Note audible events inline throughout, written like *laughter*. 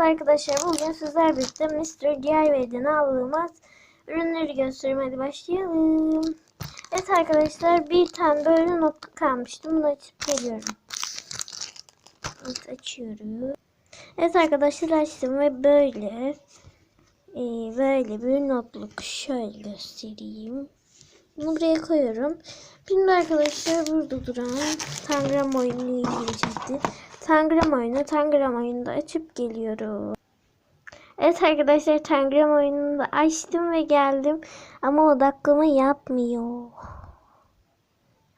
Merhaba arkadaşlar. Bugün sizler birlikte Mr. DIY'den aldığımız ürünleri göstereyim. Hadi başlayalım. Evet arkadaşlar bir tane böyle notluk kalmıştım. Bunu açıp geliyorum. Evet açıyorum. Evet arkadaşlar açtım ve böyle e, böyle bir notluk şöyle göstereyim. Bunu buraya koyuyorum. Şimdi arkadaşlar burada duran Tangram oyunu ilgilecekti. Tangram oyunu, Tangram oyunu da açıp geliyorum. Evet arkadaşlar Tangram oyununu da açtım ve geldim. Ama odaklama yapmıyor.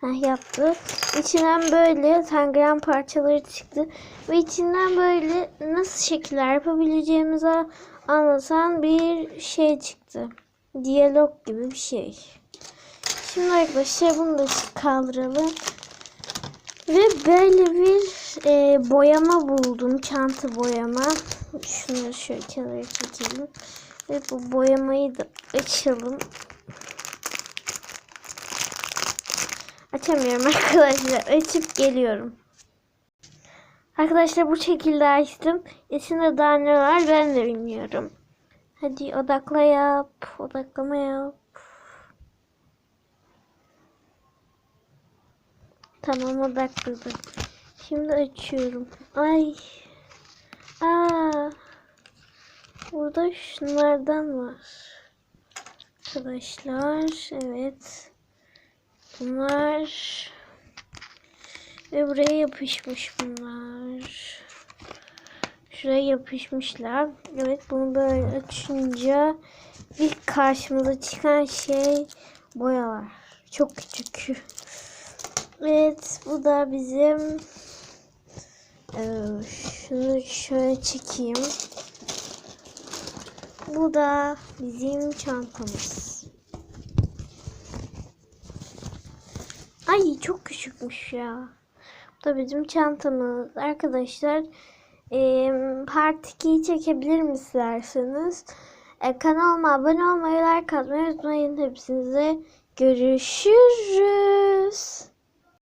Heh, yaptı. İçinden böyle Tangram parçaları çıktı. Ve içinden böyle nasıl şekiller yapabileceğimizi anlatan bir şey çıktı. Diyalog gibi bir şey. Şimdi arkadaşlar bunu da kaldıralım. Ve böyle bir e, boyama buldum. Çanta boyama. Şunu şöyle kenara çekelim. Ve bu boyamayı da açalım. Açamıyorum *laughs* arkadaşlar. Açıp geliyorum. Arkadaşlar bu şekilde açtım. İçinde daha ne var ben de bilmiyorum. Hadi odakla yap. Odaklama yap. Tamam odakladım. Şimdi açıyorum. Ay. Aa. Burada şunlardan var. Arkadaşlar. Evet. Bunlar. Ve buraya yapışmış bunlar. Şuraya yapışmışlar. Evet bunu böyle açınca ilk karşımıza çıkan şey boyalar. Çok küçük. Evet bu da bizim ee, şunu şöyle çekeyim. Bu da bizim çantamız. Ay çok küçükmüş ya. Bu da bizim çantamız. Arkadaşlar e, part 2'yi çekebilir mi isterseniz? E, kanalıma abone olmayı, like atmayı unutmayın. Hepsinize görüşürüz.